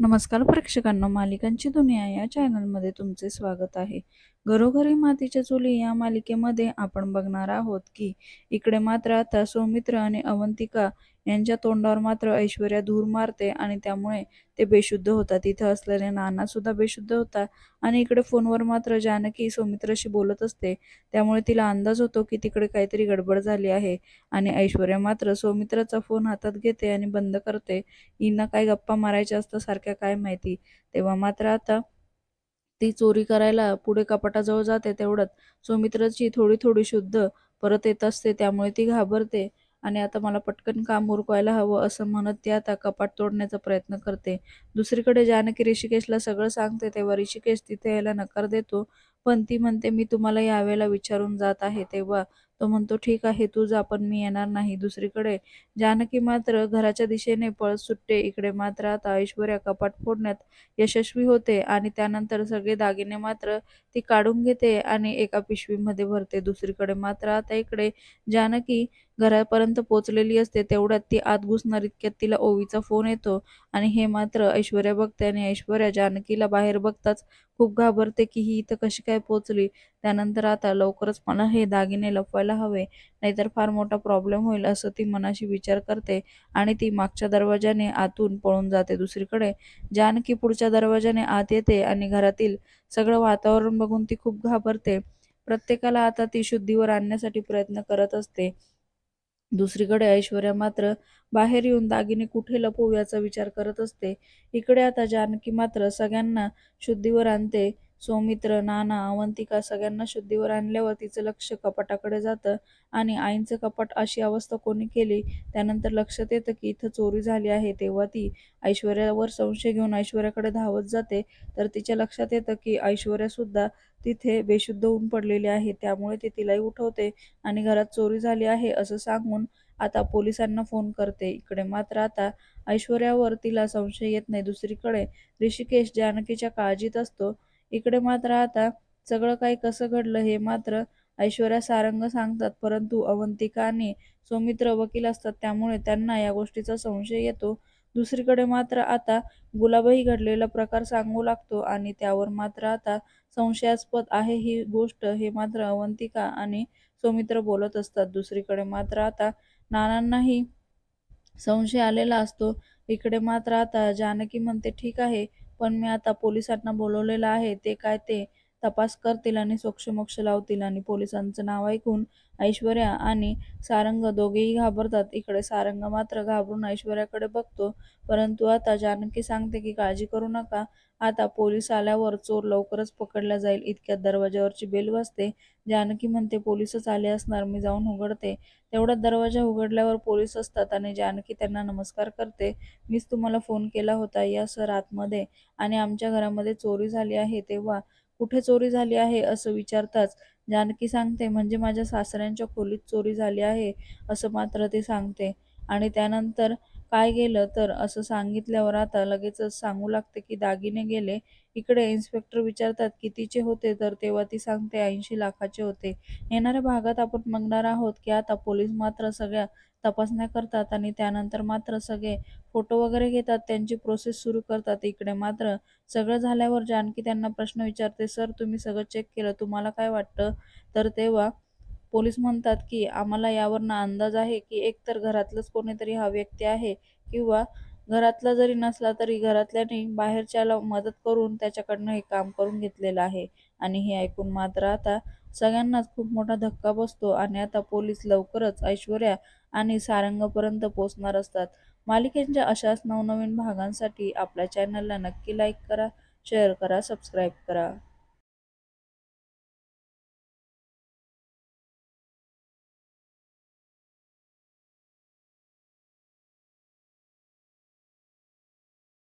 नमस्कार प्रेक्षकांना मालिकांची दुनिया या चॅनलमध्ये तुमचे स्वागत आहे. घरोघरी मातीच्या चुली या मालिकेमध्ये आपण बघणार आहोत की इकडे मात्र आता सौमित्र आणि अवंतिका यांच्या तोंडावर मात्र ऐश्वर्या धूर मारते आणि त्यामुळे ते बेशुद्ध होतात. तिथं असलेले नाना सुद्धा बेशुद्ध होता आणि इकडे फोनवर मात्र जानकी सौमित्राशी बोलत असते. त्यामुळे तिला अंदाज होतो की तिकडे काहीतरी गडबड झाली आहे आणि ऐश्वर्या मात्र सौमित्राचा फोन हातात घेते आणि बंद करते. हिना काय गप्पा मारायच्या असतं सारख्या काय माहिती? तेव्हा मात्र आता ती चोरी करायला पुढे कपाटाजवळ जाते तेवढ्यात सौमित्राची थोडी थोडी शुद्ध परत येत असते. त्यामुळे ती घाबरते. आणि आता मला पटकन काम उरकवायला हवं असं म्हणत ती आता कपाट तोडण्याचा प्रयत्न करते. दुसरीकडे जानकी ऋषिकेशला सगळं सांगते तेव्हा ऋषिकेश तिथे यायला नकार देतो. पण ती म्हणते मी तुम्हाला यावेळेला विचारून जात आहे. तेव्हा तो म्हणतो ठीक आहे तू जा पण मी येणार नाही दुसरीकडे. जानकी मात्र घराच्या दिशेने पळत सुटते. इकडे मात्र आता ऐश्वर्या कपाट फोडण्यात यशस्वी होते आणि त्यानंतर सगळे दागिने मात्र ती काढून घेते आणि एका पिशवीमध्ये भरते. दुसरीकडे मात्र आता इकडे जानकी घरापर्यंत पोहोचलेली असते. तेवढ्यात ती आत घुसणार इतक्यात तिला ओवीचा फोन येतो आणि हे मात्र ऐश्वर्या बघते आणि ऐश्वर्या जानकीला बाहेर बघताच खूप घाबरते की ही इथं कशी काय पोचली. त्यानंतर आता लवकरच मला हे दागिने लपवायला हवे. नाहीतर फार मोठा प्रॉब्लेम होईल असं ती मनाशी विचार करते आणि ती मागच्या दरवाजाने आतून पळून जाते दुसरीकडे. जानकी पुढच्या दरवाजाने आत येते आणि घरातील सगळं वातावरण बघून ती खूप घाबरते. प्रत्येकाला आता ती शुद्धीवर आणण्यासाठी प्रयत्न करत असते. दुसरीकडे ऐश्वर्या मात्र बाहेर येऊन दागिने कुठे लपवू याचा विचार करत असते. इकडे आता जानकी मात्र सगळ्यांना शुद्धीवर आणते. सौमित्र नाना अवंतिका सगळ्यांना शुद्धीवर आणल्यावर तिचं लक्ष कपाटाकडे जातं आणि आईंचं कपाट अशी अवस्था कोणी केली त्यानंतर लक्षात येतं की इथं चोरी झाली आहे. तेव्हा ती ऐश्वर्यावर संशय घेऊन ऐश्वर्याकडे धावत जाते. तर तिच्या लक्षात येतं की ऐश्वर्यासुद्धा तिथे बेशुद्ध होऊन पडलेली आहे. त्यामुळे ती तिलाही उठवते आणि घरात चोरी झाली आहे असं सांगून आता पोलिसांना फोन करते. इकडे मात्र आता ऐश्वर्यावर तिला संशय येत नाही. दुसरीकडे ऋषिकेश जानकीच्या काळजीत असतो. इकडे मात्र आता सगळं काही कसं घडलं हे मात्र ऐश्वर्या सारंग सांगतात परंतु अवंतिका आणि सौमित्र वकील असतात त्यामुळे त्यांना या गोष्टीचा संशय येतो. दुसरीकडे मात्र आता गुलाबही घडलेला प्रकार सांगू लागतो आणि त्यावर मात्र आता संशयास्पद आहे ही गोष्ट हे मात्र अवंतिका आणि सौमित्र बोलत असतात. दुसरीकडे मात्र आता नानांनाही संशय आलेला असतो. इकडे मात्र आता जानकी म्हणते ठीक आहे पण मी आता पोलिसांना बोलवलेलं आहे ते काय ते तपास करतील आणि सोक्षमोक्ष लावतील आणि पोलिसांचं नाव ऐकून ऐश्वर्या आणि सारंग दोघेही घाबरतात. इकडे सारंग मात्र घाबरून ऐश्वर्याकडे बघतो. परंतु आता जानकी सांगते की काळजी करू नका. आता पोलीस आल्यावर चोर लवकरच पकडला जाईल. इतक्यात दरवाज्यावरची बेल वाजते. जानकी म्हणते पोलीसच आले असणार. मी जाऊन उघडते. तेवढ्यात दरवाजा उघडल्यावर पोलीस असतात आणि जानकी त्यांना नमस्कार करते. मीच तुम्हाला फोन केला होता. या सर आतमध्ये आणि आमच्या घरामध्ये चोरी झाली आहे. तेव्हा कुठे चोरी झाली आहे असं विचारताच जानकी सांगते म्हणजे माझ्या सासऱ्यांच्या खोलीत चोरी झाली आहे असं मात्र ती सांगते. आणि त्यानंतर काय गेलं तर असं सांगितल्यावर आता लगेचच सांगू लागते की दागिने गेले. इकडे इन्स्पेक्टर विचारतात कितीचे होते? तर तेव्हा ती सांगते ऐंशी लाखाचे होते. येणाऱ्या भागात आपण बघणार आहोत की आता पोलीस मात्र सगळ्या तपासण्या करतात आणि त्यानंतर मात्र सगळे फोटो वगैरे घेतात. त्यांची प्रोसेस सुरू करतात. इकडे मात्र सगळं झाल्यावर जानकी त्यांना प्रश्न विचारते सर तुम्ही सगळं चेक केलं तुम्हाला काय वाटतं? तर तेव्हा पोलीस म्हणतात की आम्हाला यावरनं अंदाज आहे की एकतर घरातलंच कोणीतरी हा व्यक्ती आहे किंवा घरातला जरी नसला तरी घरातल्याने बाहेरच्याला मदत करून त्याच्याकडनं हे काम करून घेतलेलं आहे. आणि हे ऐकून मात्र आता सगळ्यांनाच खूप मोठा धक्का बसतो आणि आता पोलीस लवकरच ऐश्वर्या आणि सारंगपर्यंत पोहोचणार असतात. मालिकेच्या अशाच नवनवीन भागांसाठी आपल्या चॅनलला नक्की लाईक करा शेअर करा सबस्क्राईब करा.